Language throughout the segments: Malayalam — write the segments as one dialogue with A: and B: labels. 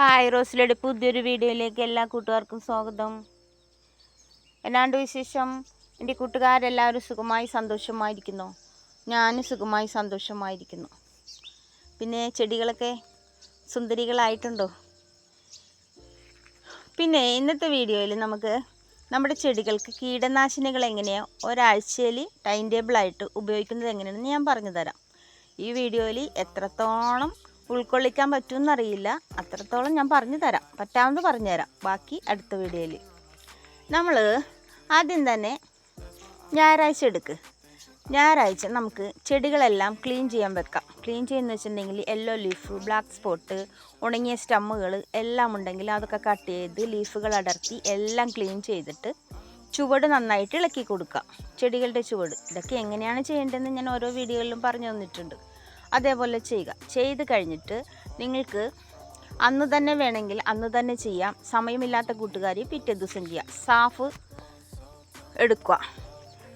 A: ഹായ് റോസിലയുടെ പുതിയൊരു വീഡിയോയിലേക്ക് എല്ലാ കൂട്ടുകാർക്കും സ്വാഗതം. എന്നാണ്ട് വിശേഷം? എന്റെ കൂട്ടുകാരെല്ലാവരും സുഖമായി സന്തോഷമായിരിക്കുന്നു. ഞാനും സുഖമായി സന്തോഷമായിരിക്കുന്നു. പിന്നെ ചെടികളൊക്കെ സുന്ദരികളായിട്ടുണ്ടോ? പിന്നെ ഇന്നത്തെ വീഡിയോയിൽ നമുക്ക് നമ്മുടെ ചെടികൾക്ക് കീടനാശിനികൾ എങ്ങനെയാണ് ഒരാഴ്ചയിൽ ടൈം ടേബിളായിട്ട് ഉപയോഗിക്കുന്നത് എങ്ങനെയാണെന്ന് ഞാൻ പറഞ്ഞു തരാം. ഈ വീഡിയോയിൽ എത്രത്തോളം ഉൾക്കൊള്ളിക്കാൻ പറ്റുമെന്നറിയില്ല. അത്രത്തോളം ഞാൻ പറഞ്ഞു തരാം. പറ്റാമെന്ന് പറഞ്ഞു തരാം. ബാക്കി അടുത്ത വീഡിയോയിൽ. നമ്മൾ ആദ്യം തന്നെ ഞായറാഴ്ച എടുക്ക്. ഞായറാഴ്ച നമുക്ക് ചെടികളെല്ലാം ക്ലീൻ ചെയ്യാൻ വെക്കാം. ക്ലീൻ ചെയ്യുന്ന വെച്ചിട്ടുണ്ടെങ്കിൽ യെല്ലോ ലീഫ് ബ്ലാക്ക് സ്പോട്ട് ഉണങ്ങിയ സ്റ്റമ്മുകൾ എല്ലാം ഉണ്ടെങ്കിൽ അതൊക്കെ കട്ട് ചെയ്ത് ലീഫുകൾ അടർത്തി എല്ലാം ക്ലീൻ ചെയ്തിട്ട് ചുവട് നന്നായിട്ട് ഇളക്കി കൊടുക്കുക ചെടികളുടെ ചുവട്. ഇതൊക്കെ എങ്ങനെയാണ് ചെയ്യേണ്ടതെന്ന് ഞാൻ ഓരോ വീഡിയോകളിലും പറഞ്ഞു തന്നിട്ടുണ്ട്. അതേപോലെ ചെയ്യുക. ചെയ്ത് കഴിഞ്ഞിട്ട് നിങ്ങൾക്ക് അന്ന് തന്നെ വേണമെങ്കിൽ അന്ന് തന്നെ ചെയ്യാം. സമയമില്ലാത്ത കൂട്ടുകാർ പിറ്റേ ദിവസം ചെയ്യാം. സാഫ് എടുക്കുക.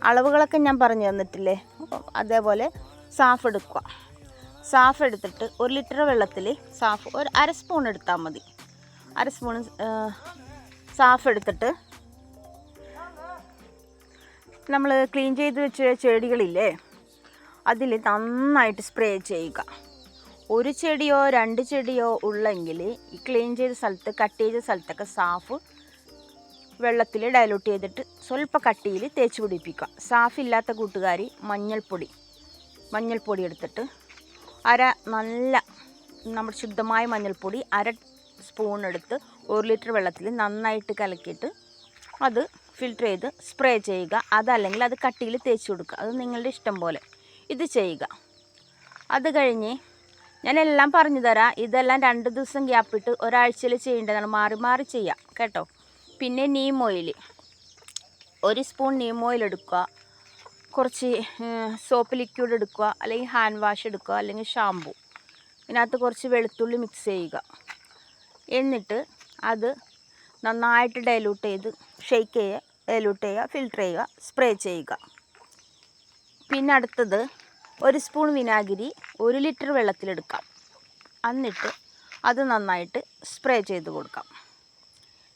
A: അളവുകളൊക്കെ ഞാൻ പറഞ്ഞു തന്നിട്ടില്ലേ? അതേപോലെ സാഫ് എടുക്കുക. സാഫ് എടുത്തിട്ട് ഒരു ലിറ്റർ വെള്ളത്തിൽ സാഫ് ഒരു അര സ്പൂൺ എടുത്താൽ മതി. അര സ്പൂൺ സാഫ് എടുത്തിട്ട് നമ്മൾ ക്ലീൻ ചെയ്ത് വെച്ച ചെടികളില്ലേ? അതിൽ നന്നായിട്ട് സ്പ്രേ ചെയ്യുക. ഒരു ചെടിയോ രണ്ട് ചെടിയോ ഉള്ളെങ്കിൽ ഈ ക്ലീൻ ചെയ്ത സ്ഥലത്ത് കട്ട് ചെയ്ത സ്ഥലത്തൊക്കെ സാഫ് വെള്ളത്തിൽ ഡയലൂട്ട് ചെയ്തിട്ട് സ്വല്പ കട്ടിയിൽ തേച്ച് പിടിപ്പിക്കുക. സാഫ് ഇല്ലാത്ത കൂട്ടുകാർ മഞ്ഞൾപ്പൊടി മഞ്ഞൾപ്പൊടി എടുത്തിട്ട് അര നല്ല നമ്മുടെ ശുദ്ധമായ മഞ്ഞൾപ്പൊടി അര സ്പൂൺ എടുത്ത് ഒരു ലിറ്റർ വെള്ളത്തിൽ നന്നായിട്ട് കലക്കിയിട്ട് അത് ഫിൽറ്റർ ചെയ്ത് സ്പ്രേ ചെയ്യുക. അതല്ലെങ്കിൽ അത് കട്ടിയിൽ തേച്ച് കൊടുക്കുക. അത് നിങ്ങളുടെ ഇഷ്ടം പോലെ. ഇത് ചെയ്യുക. അത് കഴിഞ്ഞ് ഞാൻ എല്ലാം പറഞ്ഞു തരാം. ഇതെല്ലാം രണ്ട് ദിവസം ഗ്യാപ്പിട്ട് ഒരാഴ്ചയിൽ ചെയ്യേണ്ടതാണ്. മാറി മാറി ചെയ്യാം. കേട്ടോ? പിന്നെ നീം ഓയിൽ ഒരു സ്പൂൺ നീം ഓയിൽ എടുക്കുക. കുറച്ച് സോപ്പ് ലിക്വിഡ് എടുക്കുക. അല്ലെങ്കിൽ ഹാൻഡ് വാഷ് എടുക്കുക. അല്ലെങ്കിൽ ഷാമ്പു ഇതിനകത്ത് കുറച്ച് വെളുത്തുള്ളി മിക്സ് ചെയ്യുക. എന്നിട്ട് അത് നന്നായിട്ട് ഡൈലൂട്ട് ചെയ്ത് ഷെയ്ക്ക് ചെയ്യുക ഡൈലൂട്ട് ചെയ്യുക ഫിൽറ്റർ ചെയ്യുക സ്പ്രേ ചെയ്യുക. പിന്നെ അടുത്തത് ഒരു സ്പൂൺ വിനാഗിരി ഒരു ലിറ്റർ വെള്ളത്തിലെടുക്കാം. എന്നിട്ട് അത് നന്നായിട്ട് സ്പ്രേ ചെയ്ത് കൊടുക്കാം.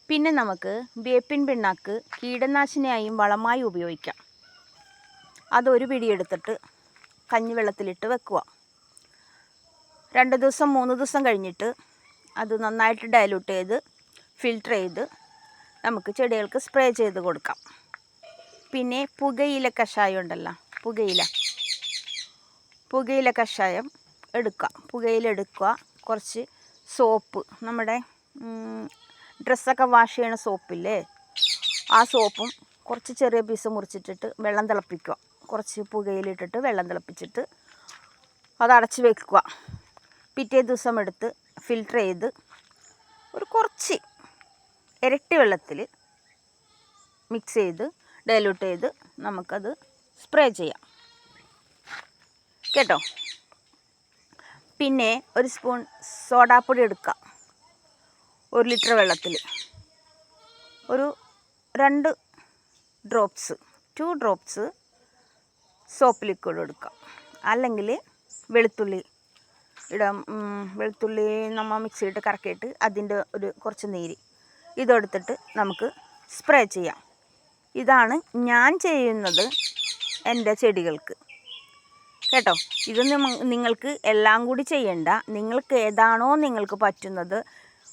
A: പിന്നെ നമുക്ക് വേപ്പിൻ പിണ്ണാക്ക് കീടനാശിനിയായും വളമായി ഉപയോഗിക്കാം. അതൊരു പിടിയെടുത്തിട്ട് കഞ്ഞിവെള്ളത്തിലിട്ട് വെക്കുക. രണ്ട് ദിവസം മൂന്ന് ദിവസം കഴിഞ്ഞിട്ട് അത് നന്നായിട്ട് ഡയലൂട്ട് ചെയ്ത് ഫിൽറ്റർ ചെയ്ത് നമുക്ക് ചെടികൾക്ക് സ്പ്രേ ചെയ്ത് കൊടുക്കാം. പിന്നെ പുകയില കഷായം ഉണ്ടല്ലോ പുകയില. പുകയില കഷായം എടുക്കുക. പുകയില എടുക്കുക. കുറച്ച് സോപ്പ്. നമ്മുടെ ഡ്രസ്സൊക്കെ വാഷ് ചെയ്യണ സോപ്പില്ലേ? ആ സോപ്പും കുറച്ച് ചെറിയ പീസ് മുറിച്ചിട്ടിട്ട് വെള്ളം തിളപ്പിക്കുക. കുറച്ച് പുകയിലിട്ടിട്ട് വെള്ളം തിളപ്പിച്ചിട്ട് അത് അടച്ച് വെക്കുക. പിറ്റേ ദിവസം എടുത്ത് ഫിൽട്ടർ ചെയ്ത് ഒരു കുറച്ച് ഇരട്ടി വെള്ളത്തിൽ മിക്സ് ചെയ്ത് ഡൈലൂട്ട് ചെയ്ത് നമുക്കത് സ്പ്രേ ചെയ്യാം. കേട്ടോ? പിന്നെ ഒരു സ്പൂൺ സോഡാപ്പൊടി എടുക്കുക. ഒരു ലിറ്റർ വെള്ളത്തിൽ. ഒരു രണ്ട് drops two drops soap liquid എടുക്കാം അല്ലെങ്കിൽ വെളുത്തുള്ളി ഇടാം. വെളുത്തുള്ളി നമ്മൾ മിക്സിയിട്ട് കറക്കിയിട്ട് അതിന്റെ ഒരു കുറച്ച് നീര് ഇതെടുത്തിട്ട് നമുക്ക് സ്പ്രേ ചെയ്യാം. ഇതാണ് ഞാൻ ചെയ്യുന്നത് എന്റെ ചെടികൾക്ക്. കേട്ടോ? ഇത് നിങ്ങൾക്ക് എല്ലാം കൂടി ചെയ്യണ്ട. നിങ്ങൾക്ക് ഏതാണോ നിങ്ങൾക്ക് പറ്റുന്നത്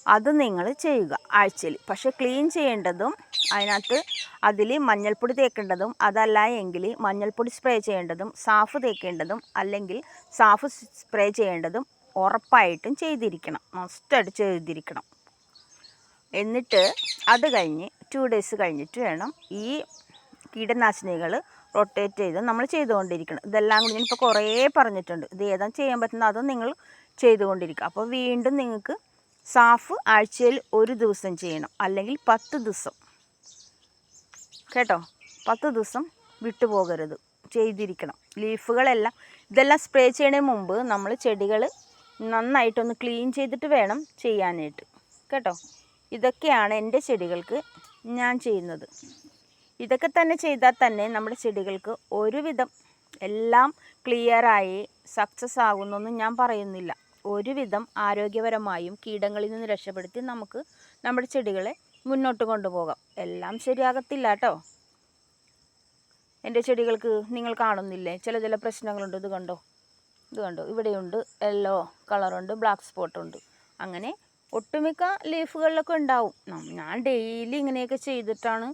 A: അത് നിങ്ങൾ ചെയ്യുക ആഴ്ചയിൽ. പക്ഷേ ക്ലീൻ ചെയ്യേണ്ടതും അതിനകത്ത് അതിൽ മഞ്ഞൾപ്പൊടി തേക്കേണ്ടതും അതല്ല എങ്കിൽ മഞ്ഞൾപ്പൊടി സ്പ്രേ ചെയ്യേണ്ടതും സാഫ് തേക്കേണ്ടതും അല്ലെങ്കിൽ സാഫ് സ്പ്രേ ചെയ്യേണ്ടതും ഉറപ്പായിട്ടും ചെയ്തിരിക്കണം. മസ്റ്റായിട്ട് ചെയ്തിരിക്കണം. എന്നിട്ട് അത് കഴിഞ്ഞ് ടു ഡേയ്സ് കഴിഞ്ഞിട്ട് വേണം ഈ കീടനാശിനികൾ റൊട്ടേറ്റ് ചെയ്ത് നമ്മൾ ചെയ്തുകൊണ്ടിരിക്കണം. ഇതെല്ലാം കൂടി ഞാനിപ്പോൾ കുറേ പറഞ്ഞിട്ടുണ്ട്. ഇത് ഏതാ ചെയ്യാൻ പറ്റുന്ന അതും നിങ്ങൾ ചെയ്തുകൊണ്ടിരിക്കുക. അപ്പോൾ വീണ്ടും നിങ്ങൾക്ക് സാഫ് ആഴ്ചയിൽ ഒരു ദിവസം ചെയ്യണം. അല്ലെങ്കിൽ പത്ത് ദിവസം. കേട്ടോ? പത്ത് ദിവസം വിട്ടുപോകരുത് ചെയ്തിരിക്കണം. ലീഫുകളെല്ലാം ഇതെല്ലാം സ്പ്രേ ചെയ്യുന്നതിന് മുമ്പ് നമ്മൾ ചെടികൾ നന്നായിട്ടൊന്ന് ക്ലീൻ ചെയ്തിട്ട് വേണം ചെയ്യാനായിട്ട്. കേട്ടോ? ഇതൊക്കെയാണ് എന്റെ ചെടികൾക്ക് ഞാൻ ചെയ്യുന്നത്. ഇതൊക്കെ തന്നെ ചെയ്താൽ തന്നെ നമ്മുടെ ചെടികൾക്ക് ഒരുവിധം എല്ലാം ക്ലിയറായി സക്സസ് ആകുന്നൊന്നും ഞാൻ പറയുന്നില്ല. ഒരുവിധം ആരോഗ്യപരമായും കീടങ്ങളിൽ നിന്ന് രക്ഷപ്പെടുത്തി നമുക്ക് നമ്മുടെ ചെടികളെ മുന്നോട്ട് കൊണ്ടുപോകാം. എല്ലാം ശരിയാകത്തില്ല കേട്ടോ എന്റെ ചെടികൾക്ക് നിങ്ങൾ കാണുന്നില്ലേ? ചില ചില പ്രശ്നങ്ങളുണ്ട്. ഇത് കണ്ടോ? ഇത് കണ്ടോ? ഇവിടെയുണ്ട്. യെല്ലോ കളറുണ്ട്. ബ്ലാക്ക് സ്പോട്ടുണ്ട് അങ്ങനെ ഒട്ടുമിക്ക ലീഫുകളിലൊക്കെ ഉണ്ടാവും. ഞാൻ ഡെയിലി ഇങ്ങനെയൊക്കെ ചെയ്തിട്ടാണ്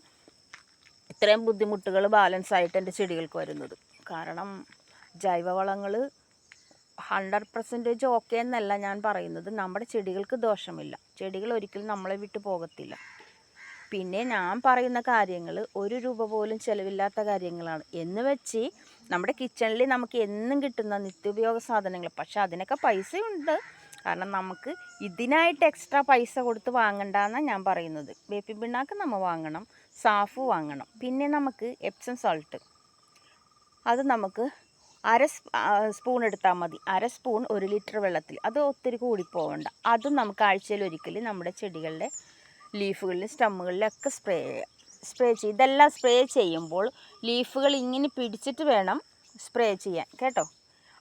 A: ഇത്രയും ബുദ്ധിമുട്ടുകൾ ബാലൻസ് ആയിട്ട് എന്റെ ചെടികൾക്ക് വരുന്നത്. കാരണം ജൈവവളങ്ങൾ ഹൺഡ്രഡ് പെർസെന്റേജ് ഓക്കെ എന്നല്ല ഞാൻ പറയുന്നത്. നമ്മുടെ ചെടികൾക്ക് ദോഷമില്ല. ചെടികൾ ഒരിക്കലും നമ്മളെ വിട്ടു പോകത്തില്ല. പിന്നെ ഞാൻ പറയുന്ന കാര്യങ്ങൾ ഒരു രൂപ പോലും ചിലവില്ലാത്ത കാര്യങ്ങളാണ്. എന്ന് വെച്ച് നമ്മുടെ കിച്ചണിൽ നമുക്ക് എന്നും കിട്ടുന്ന നിത്യോപയോഗ സാധനങ്ങൾ പക്ഷെ അതിനൊക്കെ പൈസയുണ്ട്. കാരണം നമുക്ക് ഇതിനായിട്ട് എക്സ്ട്രാ പൈസ കൊടുത്ത് വാങ്ങണ്ടെന്നാണ് ഞാൻ പറയുന്നത്. വേപ്പിൻ പിണ്ണാക്ക് നമ്മൾ വാങ്ങണം സാഫ് വാങ്ങണം. പിന്നെ നമുക്ക് എപ്സം സോൾട്ട് അത് നമുക്ക് അര സ്പൂൺ എടുത്താൽ മതി. അര സ്പൂൺ ഒരു ലിറ്റർ വെള്ളത്തിൽ. അത് ഒത്തിരി കൂടി പോകണ്ട അതും നമുക്ക് ആഴ്ചയിൽ ഒരിക്കൽ നമ്മുടെ ചെടികളുടെ ലീഫുകളിലും സ്റ്റമ്മുകളിലൊക്കെ സ്പ്രേ ചെയ്യാം. സ്പ്രേ ചെയ്യും ഇതെല്ലാം സ്പ്രേ ചെയ്യുമ്പോൾ ലീഫുകൾ ഇങ്ങനെ പിടിച്ചിട്ട് വേണം സ്പ്രേ ചെയ്യാൻ. കേട്ടോ?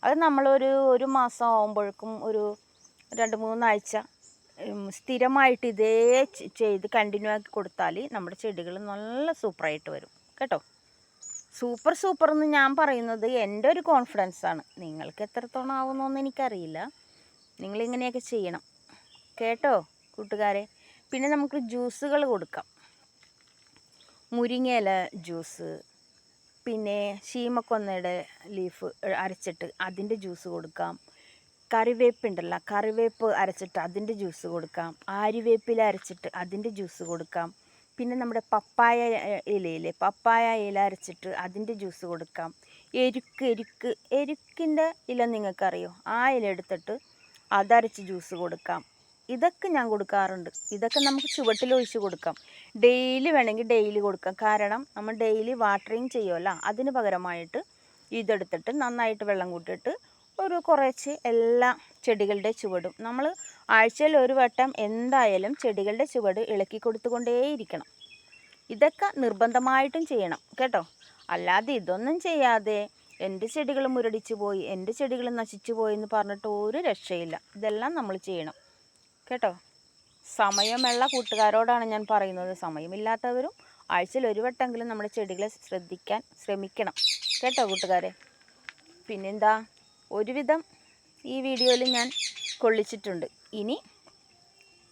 A: അത് നമ്മളൊരു ഒരു മാസം ആകുമ്പോഴേക്കും ഒരു രണ്ട് മൂന്നാഴ്ച സ്ഥിരമായിട്ട് ഇതേ ചെയ്ത് കണ്ടിന്യൂ ആക്കി കൊടുത്താൽ നമ്മുടെ ചെടികൾ നല്ല സൂപ്പറായിട്ട് വരും. കേട്ടോ? സൂപ്പർ സൂപ്പർ എന്ന് ഞാൻ പറയുന്നത് എന്റെ ഒരു കോൺഫിഡൻസ് ആണ്. നിങ്ങൾക്ക് എത്രത്തോളം ആവുന്നൊന്നും എനിക്കറിയില്ല. നിങ്ങളിങ്ങനെയൊക്കെ ചെയ്യണം. കേട്ടോ കൂട്ടുകാരെ? പിന്നെ നമുക്ക് ജ്യൂസുകൾ കൊടുക്കാം. മുരിങ്ങയില ജ്യൂസ് പിന്നെ ശീമക്കൊന്നയുടെ ലീഫ് അരച്ചിട്ട് അതിന്റെ ജ്യൂസ് കൊടുക്കാം. കറിവേപ്പ് ഉണ്ടല്ലോ കറിവേപ്പ് അരച്ചിട്ട് അതിന്റെ ജ്യൂസ് കൊടുക്കാം. ആര്യവേപ്പില അരച്ചിട്ട് അതിന്റെ ജ്യൂസ് കൊടുക്കാം. പിന്നെ നമ്മുടെ പപ്പായ ഇലയില്ലേ പപ്പായ ഇല അരച്ചിട്ട് അതിന്റെ ജ്യൂസ് കൊടുക്കാം. എരുക്ക് എരുക്ക് എരുക്കിന്റെ ഇല നിങ്ങൾക്കറിയോ? ആ ഇല എടുത്തിട്ട് അതരച്ച് ജ്യൂസ് കൊടുക്കാം. ഇതൊക്കെ ഞാൻ കൊടുക്കാറുണ്ട്. ഇതൊക്കെ നമുക്ക് ചുവട്ടിൽ ഒഴിച്ച് കൊടുക്കാം. ഡെയിലി വേണമെങ്കിൽ ഡെയിലി കൊടുക്കാം. കാരണം നമ്മൾ ഡെയിലി വാട്ടറിങ് ചെയ്യുമല്ലോ അതിന് പകരമായിട്ട് ഇതെടുത്തിട്ട് നന്നായിട്ട് വെള്ളം കൂട്ടിയിട്ട് ഒരു കുറച്ച് എല്ലാ ചെടികളുടെ ചുവടും. നമ്മൾ ആഴ്ചയിൽ ഒരു വട്ടം എന്തായാലും ചെടികളുടെ ചുവട് ഇളക്കി കൊടുത്തുകൊണ്ടേയിരിക്കണം. ഇതൊക്കെ നിർബന്ധമായിട്ടും ചെയ്യണം കേട്ടോ? അല്ലാതെ ഇതൊന്നും ചെയ്യാതെ എന്റെ ചെടികൾ മുരടിച്ചു പോയി എന്റെ ചെടികൾ നശിച്ചു പോയി എന്ന് പറഞ്ഞിട്ട് ഒരു രക്ഷയില്ല. ഇതെല്ലാം നമ്മൾ ചെയ്യണം കേട്ടോ? സമയമുള്ള കൂട്ടുകാരോടാണ് ഞാൻ പറയുന്നത്. സമയമില്ലാത്തവരും ആഴ്ചയിൽ ഒരു വട്ടമെങ്കിലും നമ്മുടെ ചെടികളെ ശ്രദ്ധിക്കാൻ ശ്രമിക്കണം കേട്ടോ കൂട്ടുകാരെ? പിന്നെന്താ? ഒരുവിധം ഈ വീഡിയോയിൽ ഞാൻ കൊള്ളിച്ചിട്ടുണ്ട്. ഇനി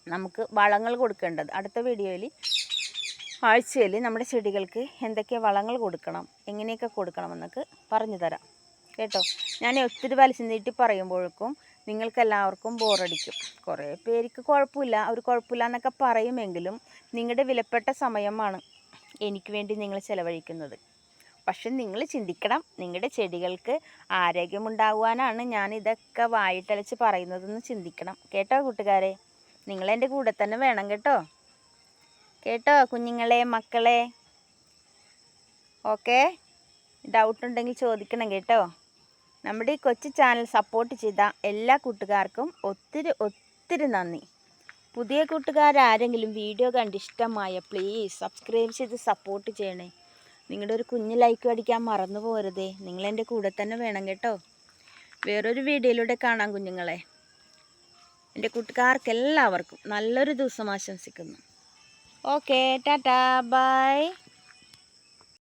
A: നമുക്ക് വളങ്ങൾ കൊടുക്കേണ്ടത്. അടുത്ത വീഡിയോയിൽ ആഴ്ചയിൽ നമ്മുടെ ചെടികൾക്ക് എന്തൊക്കെ വളങ്ങൾ കൊടുക്കണം എങ്ങനെയൊക്കെ കൊടുക്കണമെന്നൊക്കെ പറഞ്ഞു തരാം. കേട്ടോ? ഞാൻ ഒത്തിരി വലിച്ചു നീട്ടി പറയുമ്പോഴേക്കും നിങ്ങൾക്കെല്ലാവർക്കും ബോറടിക്കും. കുറേ പേർക്ക് കുഴപ്പമില്ല. അവർ കുഴപ്പമില്ല എന്നൊക്കെ പറയുമെങ്കിലും നിങ്ങളുടെ വിലപ്പെട്ട സമയമാണ് എനിക്ക് വേണ്ടി നിങ്ങൾ ചിലവഴിക്കുന്നത്. പക്ഷെ നിങ്ങൾ ചിന്തിക്കണം. നിങ്ങളുടെ ചെടികൾക്ക് ആരോഗ്യമുണ്ടാകുവാനാണ് ഞാൻ ഇതൊക്കെ വായിട്ടലച്ച് പറയുന്നതെന്ന് ചിന്തിക്കണം. കേട്ടോ കൂട്ടുകാരെ? നിങ്ങളെന്റെ കൂടെ തന്നെ വേണം കേട്ടോ? കേട്ടോ കുഞ്ഞുങ്ങളെ മക്കളെ? ഓക്കെ? ഡൗട്ട് ഉണ്ടെങ്കിൽ ചോദിക്കണം കേട്ടോ. നമ്മുടെ ഈ കൊച്ചു ചാനൽ സപ്പോർട്ട് ചെയ്ത എല്ലാ കൂട്ടുകാർക്കും ഒത്തിരി ഒത്തിരി നന്ദി. പുതിയ കൂട്ടുകാരാരെങ്കിലും വീഡിയോ കണ്ട് ഇഷ്ടമായ പ്ലീസ് സബ്സ്ക്രൈബ് ചെയ്ത് സപ്പോർട്ട് ചെയ്യണേ. നിങ്ങളുടെ ഒരു കുഞ്ഞ് ലൈക്ക് അടിക്കാൻ മറന്നു പോരുതേ. നിങ്ങളെന്റെ കൂടെ തന്നെ വേണം കേട്ടോ. വേറൊരു വീഡിയോയിലൂടെ കാണാം കുഞ്ഞുങ്ങളെ. എന്റെ കൂട്ടുകാർക്ക് എല്ലാവർക്കും നല്ലൊരു ദിവസം ആശംസിക്കുന്നു. Okay tata bye